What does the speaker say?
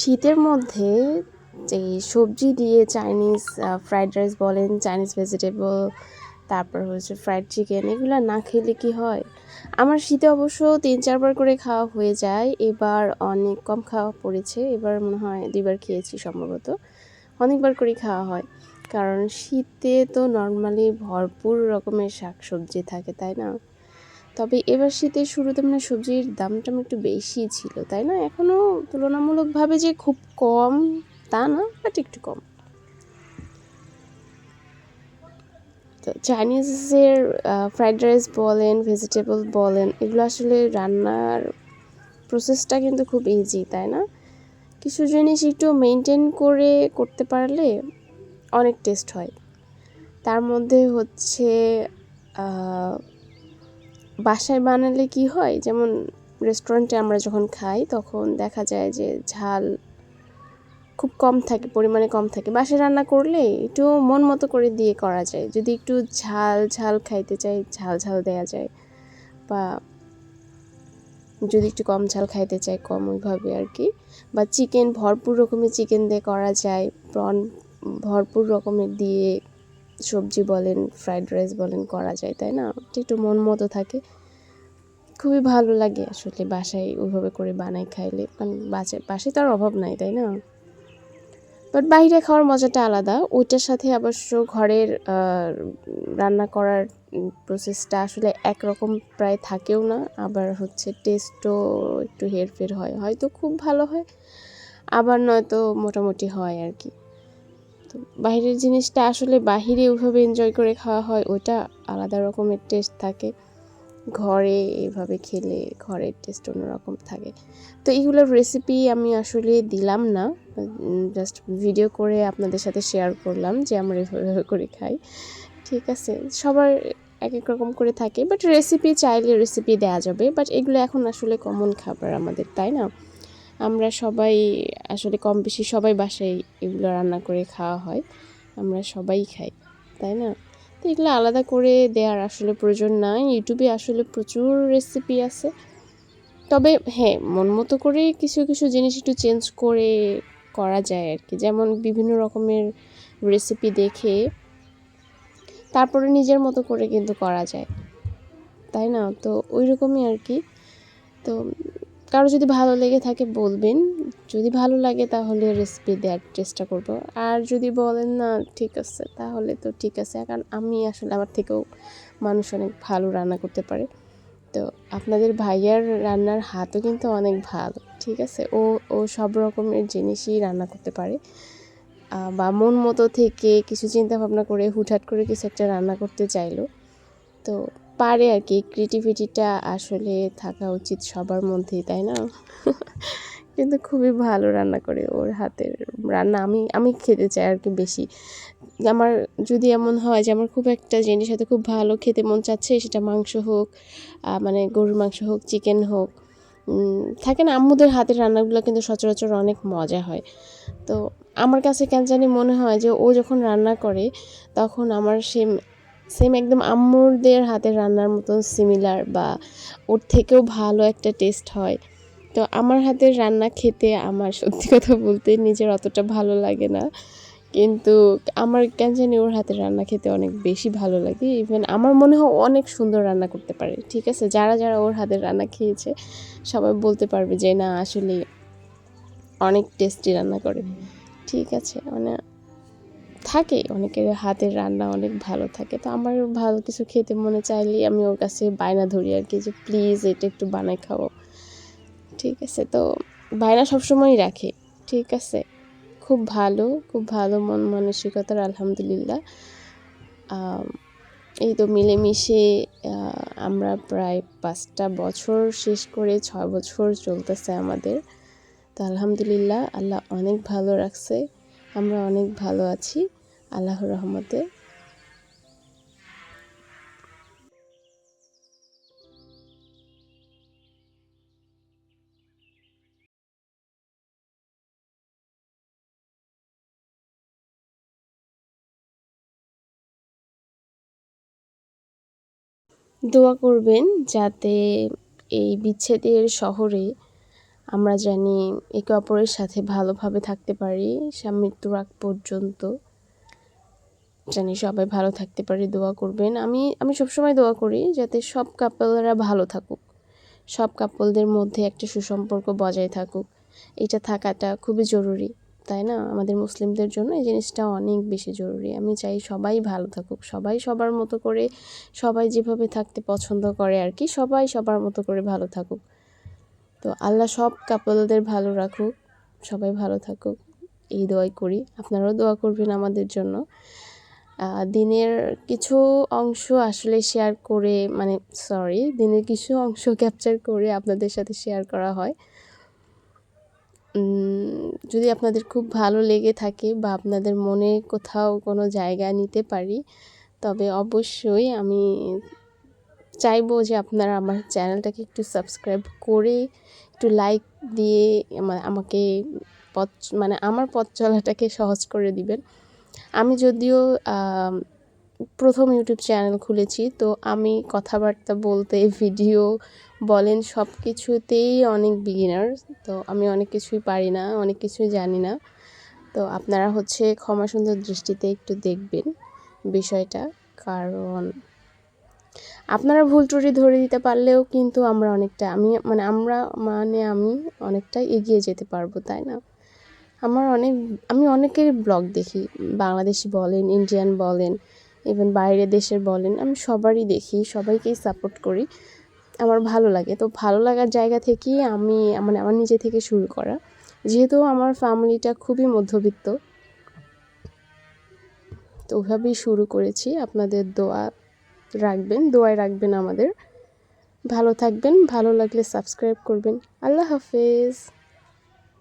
শীতের মধ্যে যে সবজি দিয়ে চাইনিজ ফ্রাইড রাইস বলেন চাইনিজ ভেজিটেবল তারপর হচ্ছে ফ্রাইড চিকেন এগুলো না খেলে কি হয়? আমার শীতে অবশ্য তিন, চারবার করে খাওয়া হয়ে যায়। এবার অনেক কম খাওয়া পড়েছে। এবার মনে হয় দুইবার খেয়েছি সম্ভবত। অনেকবার করে খাওয়া হয়। কারণ শীতে তো নর্মালি ভরপুর রকমের শাক সবজি থাকে, তাই না? তবে এবার শীতের শুরুতে মানে সবজির দামটা একটু বেশি ছিল, তাই না? এখনও তুলনামূলকভাবে যে খুব কম তা না বাট একটু কম। তো চাইনিজের ফ্রাইড রাইস বলেন ভেজিটেবল বলেন, এগুলো আসলে রান্নার প্রসেসটা কিন্তু খুব ইজি তাই না? কিছু জিনিস একটু মেনটেন করে করতে পারলে অনেক টেস্ট হয়। তার মধ্যে হচ্ছে বাসায় বানালে কি হয়? যেমন রেস্টুরেন্টে আমরা যখন খাই, তখন দেখা যায় যে ঝাল খুব কম থাকে, পরিমাণে কম থাকে। বাসায় রান্না করলে একটু মন মতো করে দিয়ে করা যায়। যদি একটু ঝাল ঝাল খাইতে চাই, ঝাল ঝাল দেওয়া যায়। বা যদি একটু কম ঝাল খাইতে চাই, কম ওইভাবে আর কি বা চিকেন ভরপুর রকমের চিকেন দিয়ে করা যায়। প্রন ভরপুর রকমের দিয়ে সবজি বলেন ফ্রাইড রাইস বলেন করা যায়, তাই না? একটু মন মতো থাকে। খুবই ভালো লাগে আসলে বাসায় ওইভাবে করে বানাই খাইলে। কারণ বাসায় বাসায় তো আর অভাব নাই, তাই না? বাট বাইরে খাওয়ার মজাটা আলাদা। ওইটার সাথে অবশ্য ঘরের রান্না করার প্রসেসটা আসলে একরকম প্রায় থাকেও না। আবার হচ্ছে টেস্টও একটু হেরফের হয়। হয়তো খুব ভালো হয়, আবার নয়তো মোটামুটি হয় আর কি। তো বাইরের জিনিসটা আসলে বাহিরে ওইভাবে এনজয় করে খাওয়া হয়, ওইটা আলাদা রকমের টেস্ট থাকে। ঘরে এভাবে খেলে ঘরের টেস্ট অন্যরকম থাকে। তো এইগুলোর রেসিপি আমি আসলে দিলাম না। জাস্ট ভিডিও করে আপনাদের সাথে শেয়ার করলাম যে আমরা এভাবে করে খাই। ঠিক আছে? সবার এক এক রকম করে থাকে বাট রেসিপি চাইলে রেসিপি দেওয়া যাবে বাট এগুলো এখন আসলে কমন খাবার আমাদের, তাই না? আমরা সবাই আসলে কম বেশি সবাই বাসায় এগুলো রান্না করে খাওয়া হয়। আমরা সবাই খাই, তাই না? তো এগুলো আলাদা করে দেওয়ার আসলে প্রয়োজন নাই। ইউটিউবে আসলে প্রচুর রেসিপি আছে। তবে হ্যাঁ মন মতো করে কিছু কিছু জিনিস একটু চেঞ্জ করে করা যায় আর কি যেমন বিভিন্ন রকমের রেসিপি দেখে তারপরে নিজের মতো করে কিন্তু করা যায়। তাই না? তো ওই রকমই আর কি তো কারও যদি ভালো লেগে থাকে বলবেন। যদি ভালো লাগে তাহলে রেসিপি দেওয়ার চেষ্টা করব। আর যদি বলেন, না, ঠিক আছে, তাহলে তো ঠিক আছে। কারণ আমি আসলে আমার থেকেও মানুষ অনেক ভালো রান্না করতে পারে। তো আপনাদের ভাইয়ার রান্নার হাতও কিন্তু অনেক ভালো, ঠিক আছে? ও ও সব রকমের জিনিসই রান্না করতে পারে। বা মন মতো থেকে কিছু চিন্তা ভাবনা করে হুটহাট করে কিছু একটা রান্না করতে চাইলো। তো পারে আর কি। ক্রিয়েটিভিটিটা আসলে থাকা উচিত সবার মধ্যেই, তাই না? কিন্তু খুবই ভালো রান্না করে ওর হাতের রান্না। আমি আমি খেতে চাই আর কি বেশি। আমার যদি এমন হয় যে, আমার খুব একটা জিনিস হয়তো খুব ভালো খেতে মন চাচ্ছে, সেটা মাংস হোক মানে গরুর মাংস হোক চিকেন হোক থাকে না, আম্মুদের হাতের রান্নাগুলো কিন্তু সচরাচর অনেক মজা হয়। তো আমার কাছে কেন জানি মনে হয় যে, ও যখন রান্না করে, তখন আমার সে সেম একদম আম্মুরদের হাতের রান্নার মতন সিমিলার বা ওর থেকেও ভালো একটা টেস্ট হয়। তো আমার হাতের রান্না খেতে আমার সত্যি কথা বলতে নিজের অতটা ভালো লাগে না। কিন্তু আমার কেন জানি ওর হাতের রান্না খেতে অনেক বেশি ভালো লাগে। ইভেন আমার মনে হয় অনেক সুন্দর রান্না করতে পারে। ঠিক আছে? যারা যারা ওর হাতের রান্না খেয়েছে, সবাই বলতে পারবে যে না, আসলে অনেক টেস্টি রান্না করে। ঠিক আছে? মানে থাকে, অনেকের হাতের রান্না অনেক ভালো থাকে। তো আমার ভালো কিছু খেতে মনে চাইলেই আমি ওর কাছে বায়না ধরি আর কি যে, প্লিজ এটা একটু বানাই খাব ঠিক আছে, তো বায়না সবসময়ই রাখে, ঠিক আছে? খুব ভালো খুব ভালো মন মানসিকতার, আলহামদুলিল্লাহ। এই তো মিলেমিশে আমরা প্রায় পাঁচটা বছর শেষ করে ছয় বছর চলতেছে আমাদের। তো আলহামদুলিল্লাহ, আল্লাহ অনেক ভালো রাখছে। আমরা অনেক ভালো আছি আল্লাহর রহমতে। দোয়া করবেন যাতে এই বিচ্ছেদের শহরে আমরা জানি একে অপরের সাথে ভালোভাবে থাকতে পারি মৃত্যুর আগ পর্যন্ত। জানি সবাই ভালো থাকতে পারি, দোয়া করবেন। আমি আমি সবসময় দোয়া করি যাতে সব কাপলরা ভালো থাকুক। সব কাপলদের মধ্যে একটা সুসম্পর্ক বজায় থাকুক। এটা থাকাটা খুবই জরুরি, তাই না? আমাদের মুসলিমদের জন্য এই জিনিসটা অনেক বেশি জরুরি। আমি চাই সবাই ভালো থাকুক। সবাই সবার মতো করে, সবাই যেভাবে থাকতে পছন্দ করে আর কি, সবাই সবার মতো করে ভালো থাকুক। তো আল্লাহ সব কাপলদের ভালো রাখুক, সবাই ভালো থাকুক। এই দোয়াই করি। আপনারাও দোয়া করবেন আমাদের জন্য। দিনের কিছু অংশ আসলে শেয়ার করে মানে সরি দিনের কিছু অংশ ক্যাপচার করে আপনাদের সাথে শেয়ার করা হয়। যদি আপনাদের খুব ভালো লেগে থাকে বা আপনাদের মনে কোথাও কোনো জায়গা নিতে পারি, তবে অবশ্যই আমি চাইব যে আপনারা আমার চ্যানেলটাকে একটু সাবস্ক্রাইব করে একটু লাইক দিয়ে আমাকে পথ মানে আমার পথ চলাটাকে সহজ করে দিবেন। আমি যদিও প্রথম ইউটিউব চ্যানেল খুলেছি, তো আমি কথাবার্তা বলতে ভিডিও বলেন সব কিছুতেই অনেক বিগিনার তো আমি অনেক কিছুই পারি না, অনেক কিছুই জানি না। তো আপনারা হচ্ছে ক্ষমা সুন্দর দৃষ্টিতে একটু দেখবেন বিষয়টা, কারণ আপনারা ভুল ত্রুটি ধরে দিতে পারলেও কিন্তু আমরা অনেকটা, আমি মানে আমরা মানে আমি অনেকটা এগিয়ে যেতে পারব, তাই না? আমার অনেক, আমি অনেকের ব্লগ দেখি, বাংলাদেশি বলেন, ইন্ডিয়ান বলেন ইভেন বাইরের দেশের বলেন, আমি সবারই দেখি, সবাইকেই সাপোর্ট করি। আমার ভালো লাগে, তো ভালো লাগার জায়গা থেকেই আমি মানে আমার নিজে থেকে শুরু করা। যেহেতু আমার ফ্যামিলিটা খুবই মধ্যবিত্ত, তো ওভাবেই শুরু করেছি, আপনাদের দোয়া রাখবেন দোয়ায় রাখবেন আমাদের। ভালো থাকবেন ভালো লাগলে সাবস্ক্রাইব করবেন। আল্লাহ হাফেজ।